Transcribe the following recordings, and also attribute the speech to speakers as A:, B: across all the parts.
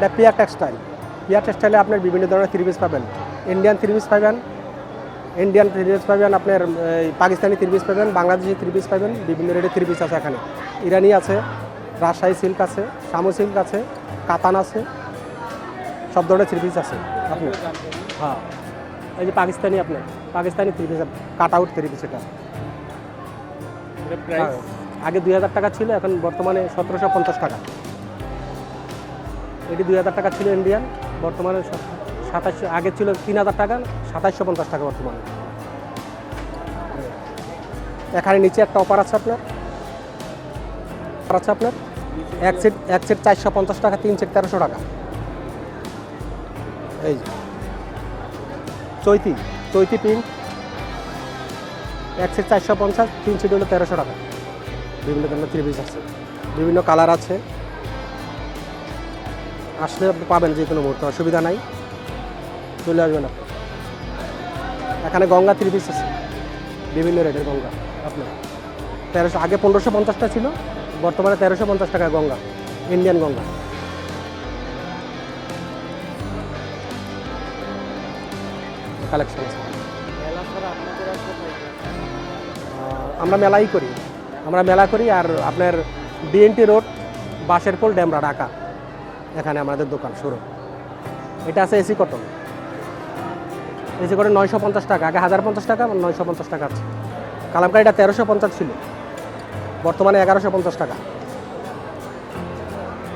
A: এটা পিয়া টেক্সটাইল। পিয়া টেক্সটাইলে আপনার বিভিন্ন ধরনের থ্রি পিস পাবেন। ইন্ডিয়ান থ্রি পিস পাবেন। ইন্ডিয়ান থ্রি পিস পাবেন আপনার পাকিস্তানি থ্রি পিস পাবেন বাংলাদেশি থ্রি পিস পাবেন বিভিন্ন রেটের থ্রি পিস আছে এখানে। ইরানি আছে রাজশাহী সিল্ক আছে শামু সিল্ক আছে কাতান আছে সব ধরনের থ্রি পিস আছে। আপনি হ্যাঁ। এই যে পাকিস্তানি আপনার Pakistani three piece cut out three piece এটা হ্যাঁ, আগে দুই হাজার টাকা ছিল এখন বর্তমানে সতেরোশো পঞ্চাশ টাকা। এটি দুই হাজার টাকা ছিল ইন্ডিয়ান বর্তমানে সাতাশশো, আগে ছিল তিন হাজার টাকা, সাতাশশো পঞ্চাশ টাকা বর্তমানে। এখানে নিচে একটা অফার আছে আপনার। অফার আছে আপনার? এক সেট এক সেট চারশো পঞ্চাশ টাকা, তিন সেট তেরোশো টাকা। এই। চৈতি চৈতি পিঙ্ক এক সেট চারশো পঞ্চাশ, তিন সেট হলো তেরোশো টাকা। বিভিন্ন ধরনের থ্রি পিস আছে। বিভিন্ন কালার আছে। আসলে আপনি পাবেন যে কোনো মুহূর্তে, অসুবিধা নাই। চলে আসবেন আপনি। এখানে গঙ্গা থ্রি পিস আছে। বিভিন্ন রেটের গঙ্গা আপনার। তেরোশো, আগে পনেরোশো পঞ্চাশটা ছিল, বর্তমানে তেরোশো পঞ্চাশ টাকা গঙ্গা ইন্ডিয়ান গঙ্গা। কালেকশন আমরা মেলাই করি। আমরা মেলা করি আর আপনার বিএনটি রোড বাসের পোল ড্যামরা ঢাকা। এখানে আমাদের দোকান, শুরু। এটা আছে এসি কটন এসি কটন নয়শো পঞ্চাশ টাকা, আগে হাজার পঞ্চাশ টাকা নয়শো পঞ্চাশ টাকা আছে। কালামকারিটা তেরোশো পঞ্চাশ ছিল, বর্তমানে এগারোশো পঞ্চাশ টাকা।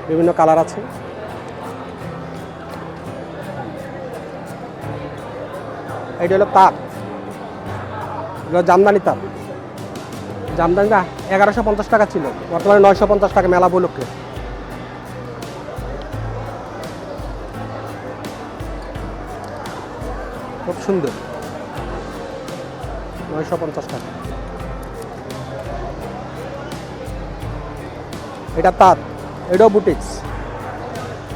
A: বিভিন্ন কালার আছে। এইটা হলো এগুলো জামদানি তাপ জামদানিটা এগারোশো পঞ্চাশ টাকা ছিল, বর্তমানে নয়শো পঞ্চাশ টাকা মেলা উপলক্ষে। খুব সুন্দর। নয়শো পঞ্চাশ টাকা। এটা তাঁত, এটাও বুটিক্স।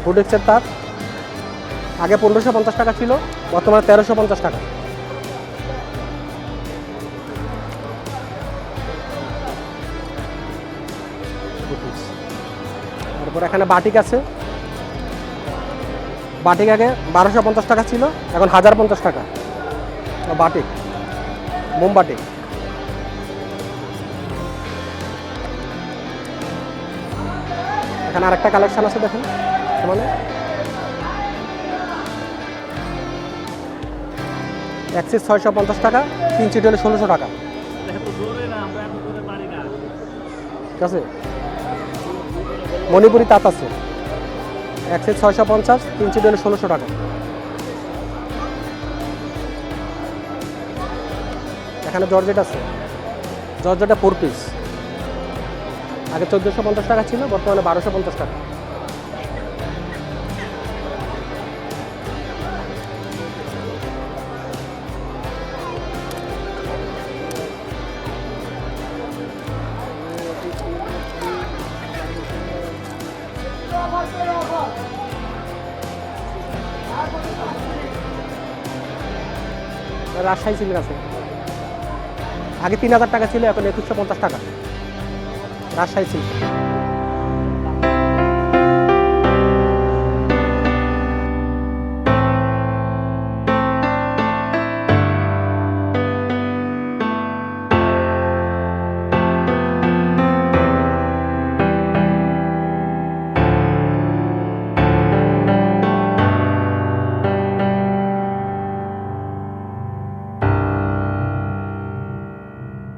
A: বুটিক্সের তাঁত, আগে পনেরোশো পঞ্চাশ টাকা ছিল, বর্তমানে তেরোশো পঞ্চাশ টাকা। তারপর এখানে বাটিক আছে। বাটিক আগে বারোশো পঞ্চাশ টাকা ছিল, এখন হাজার পঞ্চাশ টাকা। বাটিক। মোমবাটিক এখানে আরেকটা কালেকশন আছে দেখেন মানে। অ্যাক্সিস ছয়শো পঞ্চাশ টাকা, তিন চিটি হলে ষোলোশো টাকা। ঠিক আছে? মণিপুরি তাঁত আছে। একশো ছয়শো পঞ্চাশ তিন সেট হলে ষোলোশো টাকা। এখানে জর্জেট আছে। জর্জেটটা ফোর পিস আগে চোদ্দোশো পঞ্চাশ টাকা ছিল, বর্তমানে বারোশো পঞ্চাশ টাকা। রাজশাহী সিল্ক আছে। আগে তিন হাজার টাকা ছিল এখন একুশশো পঞ্চাশ টাকা। রাজশাহী সিল্ক